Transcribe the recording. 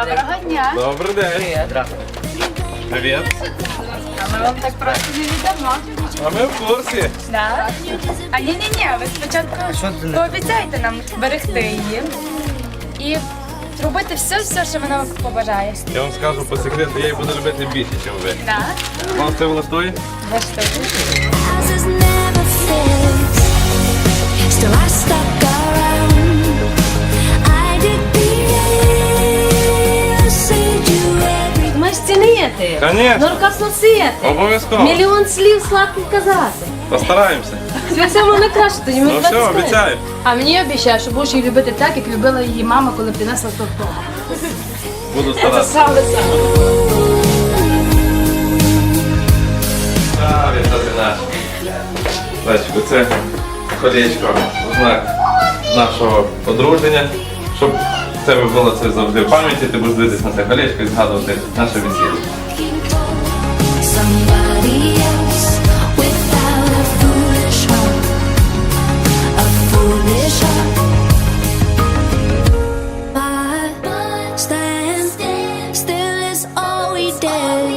Доброго дня. Добрий день. Привіт. А ми вам так просто не віддамо. А ми в курсі. Да? А ні, ні, ні, ви спочатку пообіцяйте нам берегти її і робити все, все, що вона побажає. Я вам скажу по секрету, я її буду любити більше, ніж ви. Да? Вам це влаштує? Still, I stuck Цінити, Конечно. норкас носити, Обов'язково. мільйон слів сладких казати. Постараємося. Це саме найкраще, тоді ми Ну все, обіцяю. А мені обіцяє, що будеш її любити так, як любила її мама, коли принесла торт. Буду старатися. Саме саме. Наш. Лечко, це колечко, знак нашого одруження. Щоб в тебе було це завжди в пам'яті, ти будеш дивитися на це колечко і згадувати наше весілля. Still is all we did.